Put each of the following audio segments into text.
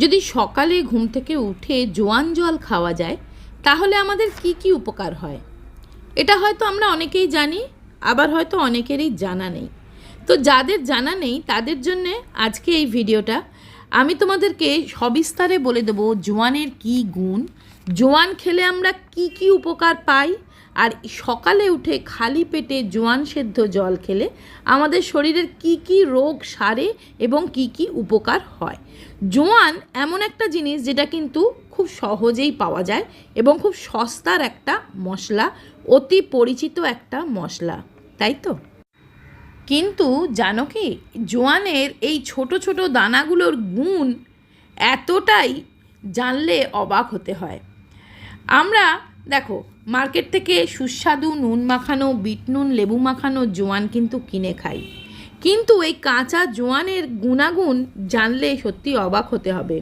যদি সকালে ঘুম থেকে উঠে জোয়ান জল খাওয়া যায়, তাহলে আমাদের কি কি উপকার হয়? এটা হয়তো আমরা অনেকেই জানি, আবার হয়তো অনেকেরই জানা নেই। তো যাদের জানা নেই, তাদের জন্যে আজকে এই ভিডিওটা। আমি তোমাদেরকে সবিস্তারে বলে দেবো জোয়ানের কি গুণ। জোয়ান খেলে আমরা কি কি উপকার পাই আর সকালে উঠে খালি পেটে জোয়ান সেদ্ধ জল খেলে আমাদের শরীরের কি কি রোগ সারে এবং কি কি উপকার হয়। জোয়ান এমন একটা জিনিস যেটা কিন্তু খুব সহজেই পাওয়া যায় এবং খুব সস্তার একটা মশলা, অতি পরিচিত একটা মশলা, তাই তো? কিন্তু জানো কি, জোয়ানের এই ছোট ছোট দানাগুলোর গুণ এতটাই জানলে অবাক হতে হয়। আমরা, দেখো মার্কেট থেকে সুস্বাদু নুন মাখানো, বিট নুন, লেবু মাখানো জোয়ান কিন্তু কিনে খাই। কিন্তু এই কাঁচা জোয়ানের গুণাগুণ জানলে সত্যি অবাক হতে হবে।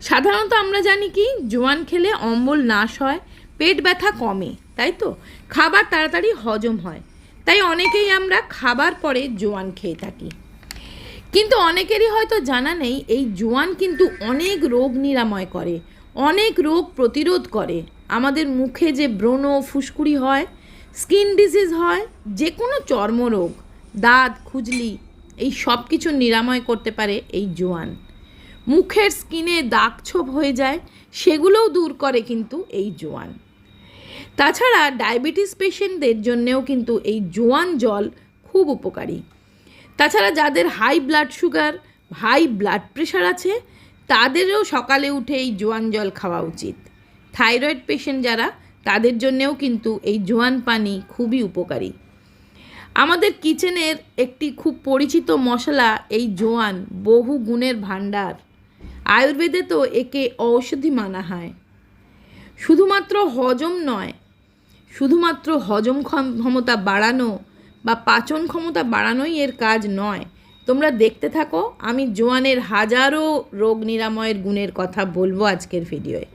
সাধারণত আমরা জানি কি, জোয়ান খেলে অম্বল নাশ হয়, পেট ব্যথা কমে, তাই তো? খাবার তাড়াতাড়ি হজম হয়। তাই অনেকেই আমরা খাবার পরে জোয়ান খেয়ে থাকি। কিন্তু অনেকেরই হয়তো জানা নেই, এই জোয়ান কিন্তু অনেক রোগ নিরাময় করে, অনেক রোগ প্রতিরোধ করে। আমাদের মুখে যে ব্রণ ফুসকুড়ি হয়, স্কিন ডিজিজ হয় যে কোনো চর্মরোগ, দাঁত, খুজলি, এই সব কিছু নিরাময় করতে পারে এই জোয়ান। মুখের স্কিনে দাগ ছোপ হয়ে যায়, সেগুলোও দূর করে কিন্তু এই জোয়ান। তাছাড়া ডায়াবেটিস পেশেন্টদের জন্যেও কিন্তু এই জোয়ান জল খুব উপকারী। তাছাড়া যাদের high blood sugar, high blood pressure আছে, তাদেরও সকালে উঠে এই জোয়ান জল খাওয়া উচিত। থাইরয়েড পেশেন্ট যারা, তাদের জন্যেও কিন্তু এই জোয়ান পানি খুবই উপকারী। আমাদের কিচেনের একটি খুব পরিচিত মশলা এই জোয়ান বহু গুণের ভাণ্ডার। আয়ুর্বেদে তো একে ঔষধি মানা হয়। শুধুমাত্র হজম নয়, শুধুমাত্র হজম ক্ষম- ক্ষমতা বাড়ানো বা পাচন ক্ষমতা বাড়ানোই এর কাজ নয়। তোমরা দেখতে থাকো, আমি জোয়ানের হাজারো রোগ নিরাময়ের গুণের কথা বলব আজকের ভিডিওয়ে।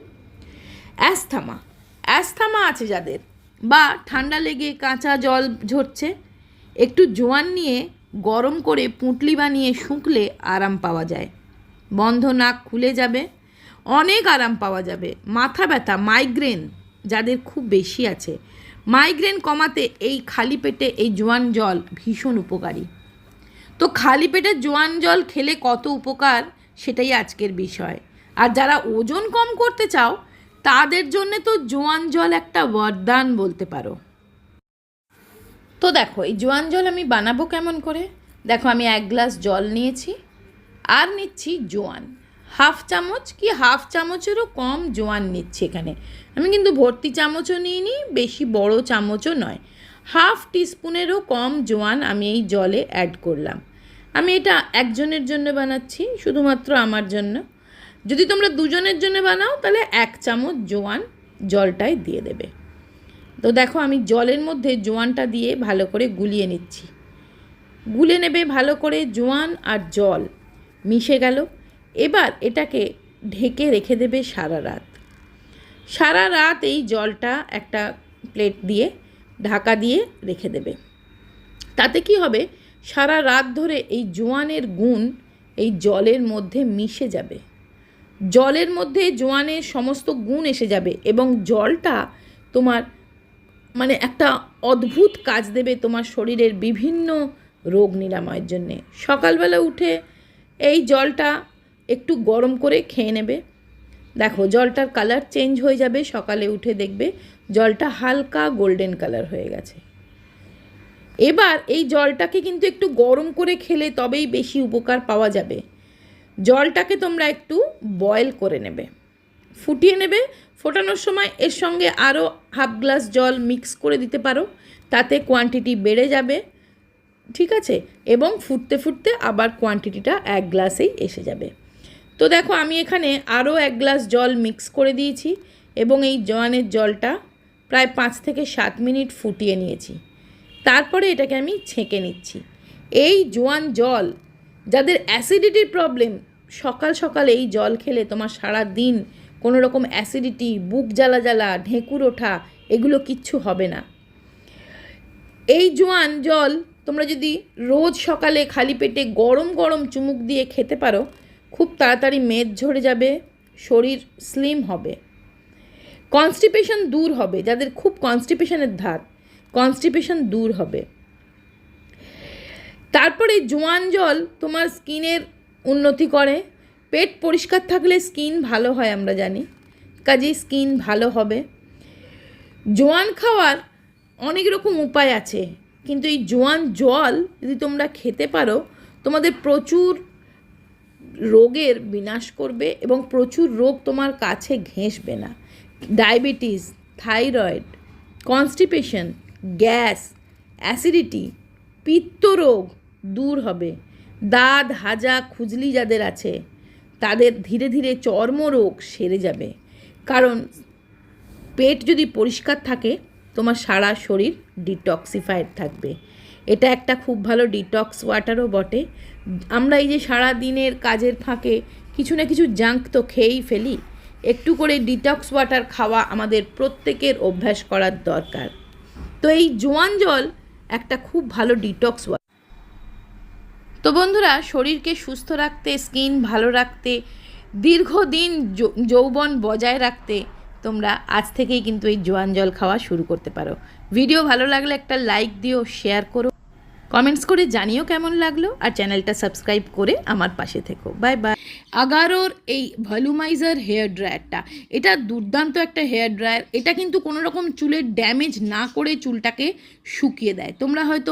অ্যাস্থমা। অ্যাস্থমা আছে যাদের। বা ঠান্ডা লেগে কাঁচা জল ঝরছে। একটু জোয়ান নিয়ে গরম করে পুঁটলি বানিয়ে শুঁকলে আরাম পাওয়া যায়। বন্ধ নাক খুলে যাবে। অনেক আরাম পাওয়া যাবে। মাথা ব্যথা, মাইগ্রেন যাদের খুব বেশি আছে। মাইগ্রেন কমাতে এই খালি পেটে এই জোয়ান জল ভীষণ উপকারী। তো খালি পেটে জোয়ান জল খেলে কত উপকার সেটাই আজকের বিষয়। আর যারা ওজন কম করতে চাও তাদের জন্যে তো জোয়ান জল একটা বরদান বলতে পারো। তো দেখো, এই জোয়ান জল আমি বানাবো কেমন করে? দেখো, আমি এক গ্লাস জল নিয়েছি আর নিচ্ছি জোয়ান। হাফ চামচ কি হাফ চামচেরও কম জোয়ান নিচ্ছি এখানে। আমি কিন্তু ভর্তি চামচও নিইনি, বেশি বড় চামচও নয়। হাফ টিস্পুনেরও কম জোয়ান আমি এই জলে অ্যাড করলাম। আমি এটা একজনের জন্য বানাচ্ছি, শুধুমাত্র আমার জন্য। যদি তোমরা দুজনের জন্য বানাও, তাহলে এক চামচ জোয়ান জলটায় দিয়ে দেবে। তো দেখো, আমি জলের মধ্যে জোয়ানটা দিয়ে ভালো করে গুলিয়ে নিচ্ছি। গুলে নেবে ভালো করে জোয়ান আর জল। মিশে গেল। এবার এটাকে ঢেকে রেখে দেবে সারা রাত। সারা রাত এই জলটা একটা প্লেট দিয়ে ঢাকা দিয়ে রেখে দেবে। তাতে কি হবে? সারা রাত ধরে এই জোয়ানের গুণ এই জলের মধ্যে মিশে যাবে। জলের মধ্যে জোয়ানের সমস্ত গুণ এসে যাবে এবং জলটা তোমার মানে একটা অদ্ভুত কাজ দেবে তোমার শরীরের বিভিন্ন রোগ নিরাময়ের জন্যে। সকালবেলা উঠে এই জলটা একটু গরম করে খেয়ে নেবে। দেখো, জলটার কালার চেঞ্জ হয়ে যাবে, সকালে উঠে দেখবে জলটা হালকা গোল্ডেন কালার হয়ে গেছে। এবার এই জলটাকে কিন্তু একটু গরম করে খেলে তবেই বেশি উপকার পাওয়া যাবে। জলটাকে তোমরা একটু বয়েল করে নেবে। ফুটিয়ে নেবে। ফোটানোর সময় এর সঙ্গে আরও হাফ গ্লাস জল মিক্স করে দিতে পারো। তাতে কোয়ান্টিটি বেড়ে যাবে। ঠিক আছে? এবং ফুটতে ফুটতে আবার কোয়ান্টিটিটা এক গ্লাসেই এসে যাবে। তো দেখো, আমি এখানে আরও এক গ্লাস জল মিক্স করে দিয়েছি এবং এই জোয়ানের জলটা প্রায় পাঁচ থেকে সাত মিনিট ফুটিয়ে নিয়েছি। তারপরে এটাকে আমি ছেঁকে নিচ্ছি। এই জোয়ান জল যাদের অ্যাসিডিটির প্রবলেম সকাল সকাল এই জল খেলে তোমার সারা দিন কোনো রকম অ্যাসিডিটি বুক জ্বালা জ্বালা, ঢেঁকুর ওঠা, এগুলো কিচ্ছু হবে না। এই জোয়ান জল তোমরা যদি রোজ সকালে খালি পেটে গরম গরম চুমুক দিয়ে খেতে পারো, খুব তাড়াতাড়ি মেদ ঝরে যাবে, শরীর স্লিম হবে। কনস্টিপেশন দূর হবে, যাদের খুব কনস্টিপেশনের ধার কনস্টিপেশন দূর হবে। তারপরে জোয়ান জল তোমার স্কিনের উন্নতি করে। পেট পরিষ্কার থাকলে স্কিন ভালো হয় আমরা জানি, কাজেই স্কিন ভালো হবে। জোয়ান খাওয়ার অনেক রকম উপায় আছে, কিন্তু এই জোয়ান জল যদি তোমরা খেতে পারো, তোমাদের প্রচুর রোগের বিনাশ করবে এবং প্রচুর রোগ তোমার কাছে ঘেঁষবে না। Diabetes, thyroid, constipation, gas, acidity, পিত্তরোগ দূর হবে। দাঁত, হাজা, খুজলি যাদের আছে, তাদের ধীরে ধীরে চর্মরোগ সেরে যাবে। কারণ পেট যদি পরিষ্কার থাকে, তোমার সারা শরীর ডিটক্সিফাইড থাকবে। এটা একটা খুব ভালো ডিটক্স ওয়াটারও বটে। আমরা এই যে সারা দিনের কাজের ফাঁকে কিছু না কিছু জাঙ্ক তো খেয়েই ফেলি, একটু করে ডিটক্স ওয়াটার খাওয়া আমাদের প্রত্যেকের অভ্যাস করার দরকার। তো এই জোয়ান জল একটা খুব ভালো ডিটক্স ওয়াটার তো বন্ধুরা, শরীরকে সুস্থ রাখতে, স্কিন ভালো রাখতে, দীর্ঘদিন যৌবন বজায় রাখতে তোমরা আজ থেকেই কিন্তু এই জোয়ান জল খাওয়া শুরু করতে পারো। ভিডিও ভালো লাগলে একটা লাইক দিও, শেয়ার করো। কমেন্টস করে জানিও কেমন লাগল আর চ্যানেলটা সাবস্ক্রাইব করে আমার পাশে থেকো। Bye bye. আগারোর এই ভলিউমাইজার হেয়ার ড্রায়ারটা, এটা দুর্দান্ত একটা হেয়ার ড্রায়ার। এটা কিন্তু কোনো রকম চুলের ড্যামেজ না করে চুলটাকে শুকিয়ে দেয়। তোমরা হয়তো